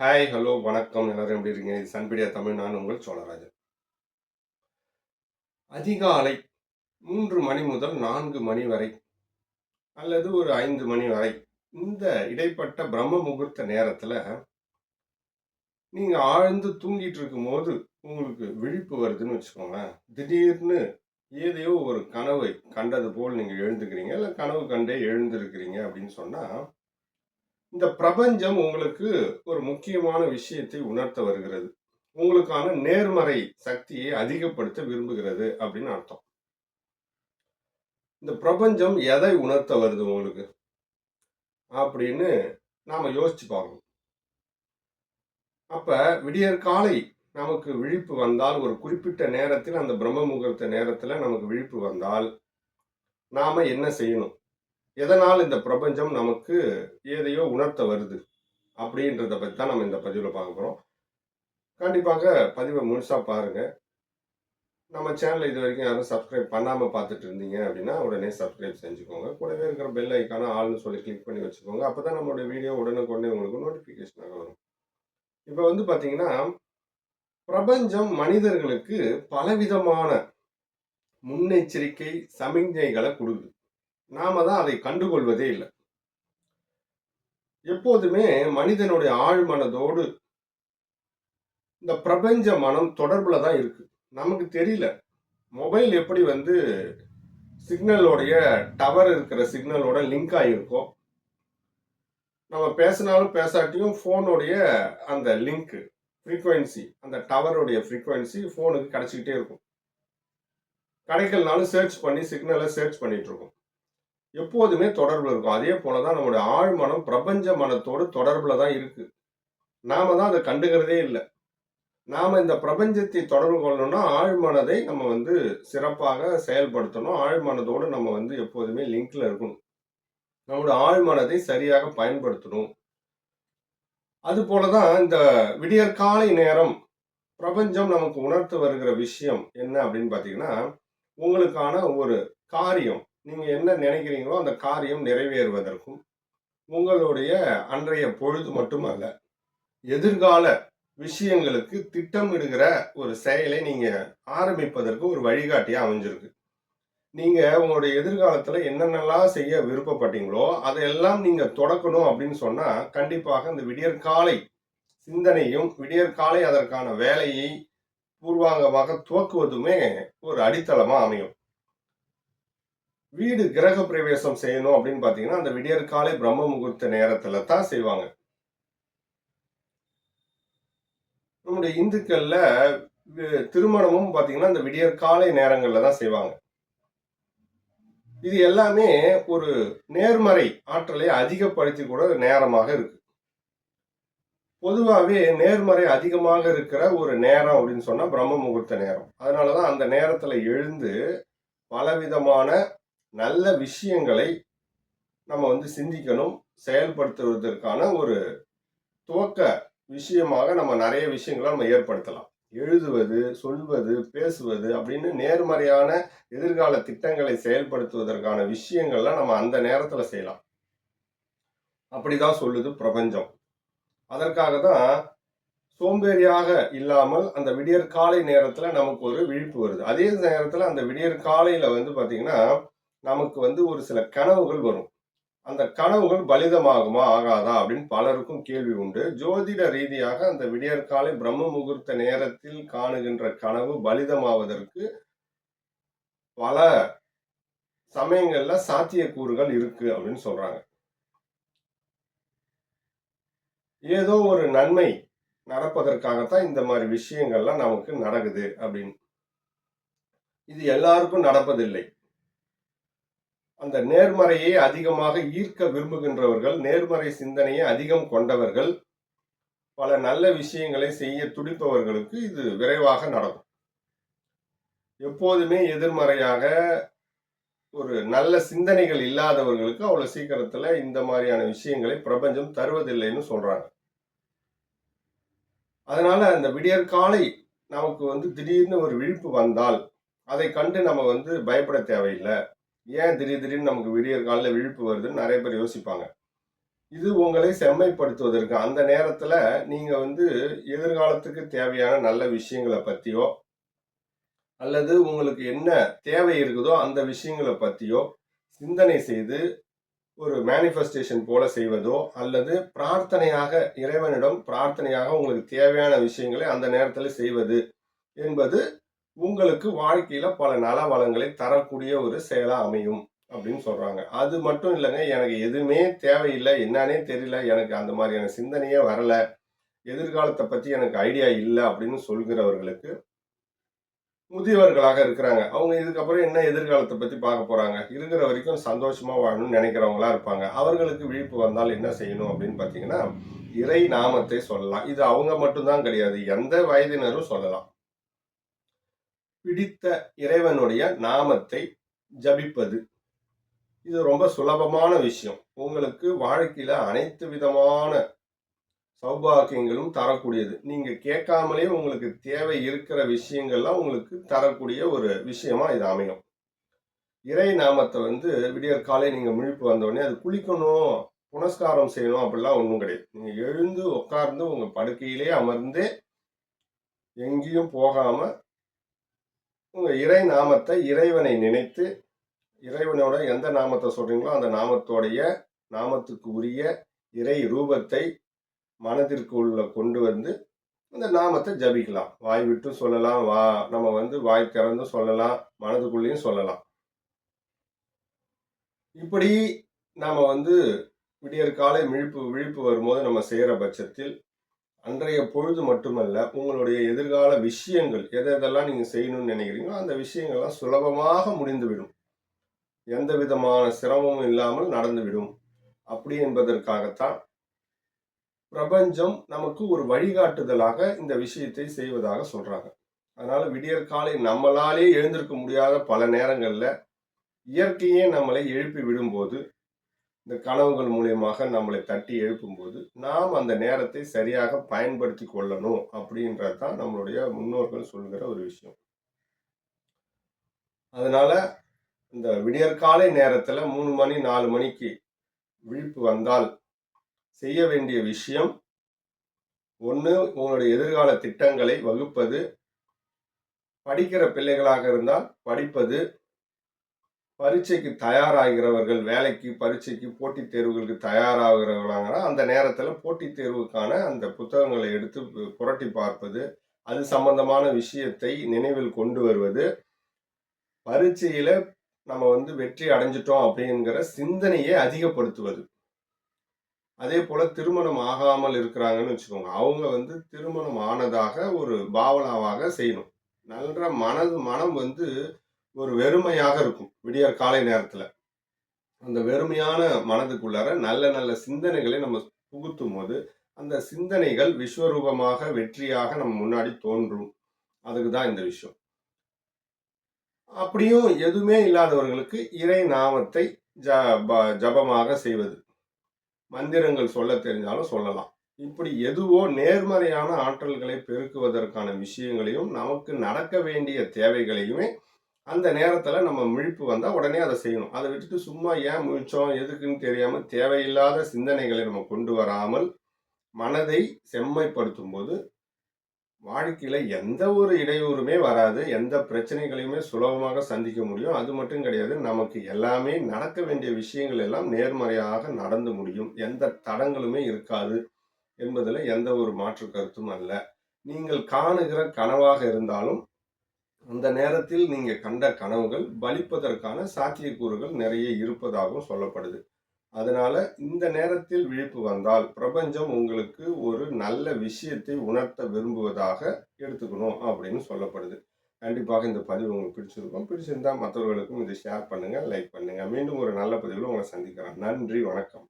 Hi hello வணக்கம். எல்லாரும் எப்படி இருக்கீங்க? இது சன்பிடியா தமிழ். நான் உங்கள் சோழராஜன். அதிகாலை மூன்று மணி முதல் நான்கு மணி வரை அல்லது ஒரு ஐந்து மணி வரை இந்த இடைப்பட்ட பிரம்ம முகூர்த்த நேரத்தில் நீங்கள் ஆழ்ந்து தூங்கிட்டு இருக்கும்போது உங்களுக்கு விழிப்பு வருதுன்னு வச்சுக்கோங்களேன். திடீர்னு ஏதையோ ஒரு கனவை கண்டது போல் நீங்கள் எழுந்துக்கிறீங்க. இல்லை கனவு கண்டே எழுந்திருக்கிறீங்க அப்படின்னு சொன்னால் இந்த பிரபஞ்சம் உங்களுக்கு ஒரு முக்கியமான விஷயத்தை உணர்த்த வருகிறது. உங்களுக்கான நேர்மறை சக்தியை அதிகப்படுத்த விரும்புகிறது அப்படின்னு அர்த்தம். இந்த பிரபஞ்சம் எதை உணர்த்த வருது உங்களுக்கு? அப்படின்னு நாம் யோசிச்சு பார்க்கணும். அப்போ விடியற் காலை நமக்கு விழிப்பு வந்தால் ஒரு குறிப்பிட்ட நேரத்தில் அந்த பிரம்ம முகூர்த்த நேரத்தில் நமக்கு விழிப்பு வந்தால் நாம் என்ன செய்யணும்? எதனால் இந்த பிரபஞ்சம் நமக்கு எதையோ உணர்த்த வருது அப்படின்றத பற்றி தான் நம்ம இந்த பதிவில் பார்க்க போகிறோம் கண்டிப்பாக பதிவை முழுசாக பாருங்க. நம்ம சேனலை இது வரைக்கும் யாரும் சப்ஸ்கிரைப் பண்ணாமல் பார்த்துட்டு இருந்தீங்க அப்படின்னா உடனே சப்ஸ்கிரைப் செஞ்சுக்கோங்க. கூடவே இருக்கிற பெல் ஐக்கான ஆள்னு சொல்லி கிளிக் பண்ணி வச்சுக்கோங்க. அப்போ தான் நம்மளுடைய வீடியோ உடனுக்குடனே உங்களுக்கு நோட்டிஃபிகேஷனாக வரும். இப்போ வந்து பார்த்தீங்கன்னா பிரபஞ்சம் மனிதர்களுக்கு பலவிதமான முன்னெச்சரிக்கை சமிஞ்சைகளை கொடுக்குது. நாம தான் அதை கண்டுகொள்வதே இல்லை. எப்போதுமே மனிதனுடைய ஆழ்மனதோடு இந்த பிரபஞ்ச மனம் தொடர்பில் தான் இருக்கு. நமக்கு தெரியல. மொபைல் எப்படி வந்து சிக்னலோடைய டவர் இருக்கிற சிக்னலோட லிங்க் ஆகிருக்கோ நம்ம பேசினாலும் பேசாட்டியும் ஃபோனுடைய அந்த லிங்க் ஃப்ரீக்குவென்சி அந்த டவருடைய ஃப்ரீக்குவென்சி ஃபோனுக்கு கிடச்சிக்கிட்டே இருக்கும். கிடைக்கலனாலும் சர்ச் பண்ணி சிக்னலை சர்ச் பண்ணிகிட்ருக்கோம் எப்போதுமே தொடர்பில் இருக்கும். அதே போல தான் நம்மளுடைய ஆழ்மனம் பிரபஞ்ச மனத்தோடு தொடர்பில் தான் இருக்குது நாம தான் அதை கண்டுக்கிறதே இல்லை. நாம இந்த பிரபஞ்சத்தை தொடர்பு கொள்ளணும்னா ஆழ்மனதை நம்ம வந்து சிறப்பாக செயல்படுத்தணும். ஆழ்மனதோடு நம்ம வந்து எப்போதுமே லிங்க்ல இருக்கணும். நம்மளுடைய ஆழ்மனதை சரியாக பயன்படுத்தணும். அது போலதான் இந்த விடியற்காலை நேரம் பிரபஞ்சம் நமக்கு உணர்த்து வருகிற விஷயம் என்ன அப்படின்னு பார்த்தீங்கன்னா உங்களுக்கான ஒரு காரியம். நீங்கள் என்ன நினைக்கிறீங்களோ அந்த காரியம் நிறைவேறுவதற்கும் உங்களுடைய அன்றைய பொழுது மட்டுமல்ல எதிர்கால விஷயங்களுக்கு திட்டமிடுகிற ஒரு செயலை நீங்கள் ஆரம்பிப்பதற்கு ஒரு வழிகாட்டியாக அமைஞ்சிருக்கு. நீங்கள் உங்களுடைய எதிர்காலத்தில் என்னென்னலாம் செய்ய விருப்பப்பட்டீங்களோ அதையெல்லாம் நீங்கள் தொடக்கணும் அப்படின்னு சொன்னால் கண்டிப்பாக இந்த விடியற்காலை சிந்தனையும் விடியற்காலை அதற்கான வேலையை பூர்வாங்கமாக துவக்குவதுமே ஒரு அடித்தளமாக அமையும். வீடு கிரக பிரவேசம் செய்யணும் அப்படின்னு பாத்தீங்கன்னா அந்த விடியற்காலை பிரம்ம முகூர்த்த நேரத்துல தான் செய்வாங்க. நம்முடைய இந்துக்கள்ல திருமணமும் பாத்தீங்கன்னா அந்த விடியற்காலை நேரங்கள்ல தான் செய்வாங்க. இது எல்லாமே ஒரு நேர்மறை ஆற்றலை அதிகப்படுத்தி கூட நேரமாக இருக்கு. பொதுவாகவே நேர்மறை அதிகமாக இருக்கிற ஒரு நேரம் அப்படின்னு சொன்னா பிரம்ம முகூர்த்த நேரம். அதனாலதான் அந்த நேரத்துல எழுந்து பலவிதமான நல்ல விஷயங்களை நம்ம வந்து சிந்திக்கணும் செயல்படுத்துவதற்கான ஒரு துவக்க விஷயமாக நம்ம நிறைய விஷயங்களை நம்ம ஏற்படுத்தலாம். எழுதுவது சொல்வது பேசுவது அப்படின்னு நேர்மறையான எதிர்கால திட்டங்களை செயல்படுத்துவதற்கான விஷயங்கள்லாம் நம்ம அந்த நேரத்தில் செய்யலாம். அப்படிதான் சொல்லுது பிரபஞ்சம். அதற்காக தான் சோம்பேறியாக இல்லாமல் அந்த விடியற்காலை நேரத்தில் நமக்கு ஒரு விழிப்பு வருது. அதே நேரத்தில் அந்த விடியற்காலையில் வந்து பார்த்திங்கன்னா நமக்கு வந்து ஒரு சில கனவுகள் வரும். அந்த கனவுகள் பலிதமாகுமா ஆகாதா அப்படின்னு பலருக்கும் கேள்வி உண்டு. ஜோதிட ரீதியாக அந்த விடியற்காலை பிரம்ம முகூர்த்த நேரத்தில் காணுகின்ற கனவு பலிதமாவதற்கு பல சமயங்கள்ல சாத்தியக்கூறுகள் இருக்கு அப்படின்னு சொல்றாங்க. ஏதோ ஒரு நன்மை நடப்பதற்காகத்தான் இந்த மாதிரி விஷயங்கள்லாம் நமக்கு நடக்குது அப்படின்னு. இது எல்லாருக்கும் நடப்பதில்லை. அந்த நேர்மறையை அதிகமாக ஈர்க்க விரும்புகின்றவர்கள் நேர்மறை சிந்தனையை அதிகம் கொண்டவர்கள் பல நல்ல விஷயங்களை செய்ய துடிப்பவர்களுக்கு இது விரைவாக நடக்கும். எப்போதுமே எதிர்மறையாக ஒரு நல்ல சிந்தனைகள் இல்லாதவர்களுக்கு அவ்வளவு சீக்கிரத்துல இந்த மாதிரியான விஷயங்களை பிரபஞ்சம் தருவதில்லைன்னு சொல்றாங்க. அதனால அந்த விடியற்காலை நமக்கு வந்து திடீர்னு ஒரு விழிப்பு வந்தால் அதை கண்டு நம்ம வந்து பயப்பட தேவையில்லை. ஏன் திடீர் திடீர்னு நமக்கு விடியற் காலில் விழிப்பு வருதுன்னு நிறைய பேர் யோசிப்பாங்க. இது உங்களை செம்மைப்படுத்துவதற்கு அந்த நேரத்தில் நீங்கள் வந்து எதிர்காலத்துக்கு தேவையான நல்ல விஷயங்களை பற்றியோ அல்லது உங்களுக்கு என்ன தேவை இருக்குதோ அந்த விஷயங்களை பற்றியோ சிந்தனை செய்து ஒரு மேனிஃபெஸ்டேஷன் போல செய்வதோ அல்லது பிரார்த்தனையாக இறைவனிடம் பிரார்த்தனையாக உங்களுக்கு தேவையான விஷயங்களை அந்த நேரத்தில் செய்வது என்பது உங்களுக்கு வாழ்க்கையில பல நல வளங்களை தரக்கூடிய ஒரு செயலா அமையும் அப்படின்னு சொல்றாங்க. அது மட்டும் இல்லைங்க எனக்கு எதுவுமே தேவையில்லை என்னன்னே தெரியல, எனக்கு அந்த மாதிரியான சிந்தனையே வரல, எதிர்காலத்தை பத்தி எனக்கு ஐடியா இல்லை அப்படின்னு சொல்கிறவர்களுக்கு முதியவர்களாக இருக்கிறாங்க. அவங்க இதுக்கப்புறம் என்ன எதிர்காலத்தை பத்தி பார்க்க போறாங்க? இருக்கிற வரைக்கும் சந்தோஷமா வாழணும்னு நினைக்கிறவங்களா இருப்பாங்க. அவர்களுக்கு விழிப்பு வந்தால் என்ன செய்யணும் அப்படின்னு பார்த்தீங்கன்னா, இறை நாமத்தை சொல்லலாம். இது அவங்க மட்டும் தான் கிடையாது. எந்த வயதினரும் சொல்லலாம். பிடித்த இறைவனுடைய நாமத்தை ஜபிப்பது. இது ரொம்ப சுலபமான விஷயம். உங்களுக்கு வாழ்க்கையில அனைத்து விதமான சௌபாக்கியங்களும் தரக்கூடியது. நீங்க கேட்காமலே உங்களுக்கு தேவை இருக்கிற விஷயங்கள்லாம் உங்களுக்கு தரக்கூடிய ஒரு விஷயமா இது அமையும். இறை நாமத்தை வந்து விடிய காலை நீங்க முழிப்பு வந்தோனே அது குளிக்கணும், புனஸ்காரம் செய்யணும் அப்படிலாம் ஒன்றும் கிடையாது. நீங்க எழுந்து உட்கார்ந்து உங்க படுக்கையிலே அமர்ந்தே எங்கேயும் போகாம உங்கள் இறை நாமத்தை இறைவனை நினைத்து இறைவனோட எந்த நாமத்தை சொல்கிறீங்களோ அந்த நாமத்தோடைய நாமத்துக்கு உரிய இறை ரூபத்தை மனதிற்குள்ள கொண்டு வந்து அந்த நாமத்தை ஜபிக்கலாம். வாய் விட்டு சொல்லலாம் வா நம்ம வந்து வாய் திறந்து சொல்லலாம் மனதுக்குள்ளேயும் சொல்லலாம். இப்படி நாம் வந்து விடியற் காலை விழிப்பு விழிப்பு வரும்போது நம்ம செய்கிற பட்சத்தில் அன்றைய பொழுது மட்டுமல்ல உங்களுடைய எதிர்கால விஷயங்கள் எதை எதெல்லாம் நீங்கள் செய்யணும்னு நினைக்கிறீங்களோ அந்த விஷயங்கள்லாம் சுலபமாக முடிந்துவிடும். எந்த விதமான சிரமமும் இல்லாமல் நடந்துவிடும். அப்படி என்பதற்காகத்தான் பிரபஞ்சம் நமக்கு ஒரு வழிகாட்டுதலாக இந்த விஷயத்தை செய்வதாக சொல்கிறாங்க அதனால் விடியற்காலை நம்மளாலே எழுந்திருக்க முடியாத பல நேரங்களில் இயற்கையே நம்மளை எழுப்பி விடும்போது இந்த கனவுகள் மூலியமாக நம்மளை தட்டி எழுப்பும்போது நாம் அந்த நேரத்தை சரியாக பயன்படுத்தி கொள்ளணும் அப்படின்றது தான் நம்மளுடைய முன்னோர்கள் சொல்கிற ஒரு விஷயம். அதனால இந்த விடியற்காலை நேரத்தில் மூணு மணி நாலு மணிக்கு விழிப்பு வந்தால் செய்ய வேண்டிய விஷயம் ஒன்று உங்களுடைய எதிர்கால திட்டங்களை வகுப்பது படிக்கிற பிள்ளைகளாக இருந்தால் படிப்பது பரீட்சைக்கு தயாராகிறவர்கள் வேலைக்கு பரீட்சைக்கு போட்டித் தேர்வுகளுக்கு தயாராகிறவர்களாங்கன்னா அந்த நேரத்தில் போட்டித் தேர்வுக்கான அந்த புத்தகங்களை எடுத்து புரட்டி பார்ப்பது அது சம்பந்தமான விஷயத்தை நினைவில் கொண்டு வருவது பரீட்சையில் நம்ம வந்து வெற்றி அடைஞ்சிட்டோம் அப்படிங்கிற சிந்தனையை அதிகப்படுத்துவது. அதே போல திருமணம் ஆகாமல் இருக்கிறாங்கன்னு வச்சுக்கோங்க அவங்க வந்து திருமணம் ஆனதாக ஒரு பாவனாவாக செய்யணும். நல்ல மனது மனம் வந்து ஒரு வெறுமையாக இருக்கும் விடியற் காலை நேரத்தில். அந்த வெறுமையான மனதுக்குள்ளார நல்ல நல்ல சிந்தனைகளை நம்ம புகுத்தும் போது அந்த சிந்தனைகள் விஸ்வரூபமாக வெற்றியாக நம்ம முன்னாடி தோன்றும். அதுக்கு தான் இந்த விஷயம். அப்படியும் எதுவுமே இல்லாதவர்களுக்கு இறை நாமத்தை ஜ ஜபமாக செய்வது. மந்திரங்கள் சொல்ல தெரிஞ்சாலும் சொல்லலாம். இப்படி எதுவோ நேர்மறையான ஆற்றல்களை பெருக்குவதற்கான விஷயங்களையும் நமக்கு நடக்க வேண்டிய தேவைகளையுமே அந்த நேரத்தில் நம்ம முழிப்பு வந்தால் உடனே அதை செய்யணும். அதை விட்டுட்டு சும்மா ஏன் முழிச்சோம் எதுக்குன்னு தெரியாமல் தேவையில்லாத சிந்தனைகளை நம்ம கொண்டு வராமல் மனதை செம்மைப்படுத்தும் போது வாழ்க்கையில் எந்த ஒரு இடையூறுமே வராது. எந்த பிரச்சனைகளையுமே சுலபமாக சந்திக்க முடியும். அது மட்டும் கிடையாது நமக்கு எல்லாமே நடக்க வேண்டிய விஷயங்கள் எல்லாம் நேர்மறையாக நடந்து முடியும். எந்த தடங்களுமே இருக்காது என்பதில் எந்த ஒரு மாற்று கருத்தும் அல்ல. நீங்கள் காணுகிற கனவாக இருந்தாலும் அந்த நேரத்தில் நீங்க கண்ட கனவுகள் பலிப்பதற்கான சாத்தியக்கூறுகள் நிறைய இருப்பதாகவும் சொல்லப்படுது. அதனால இந்த நேரத்தில் விழிப்பு வந்தால் பிரபஞ்சம் உங்களுக்கு ஒரு நல்ல விஷயத்தை உணர்த்த விரும்புவதாக எடுத்துக்கணும் அப்படின்னு சொல்லப்படுது. கண்டிப்பாக இந்த பதிவு உங்களுக்கு பிடிச்சிருக்கும். பிடிச்சிருந்தா மற்றவர்களுக்கும் இதை ஷேர் பண்ணுங்க லைக் பண்ணுங்க. மீண்டும் ஒரு நல்ல பதிவில் உங்களை சந்திக்கிறேன். நன்றி வணக்கம்.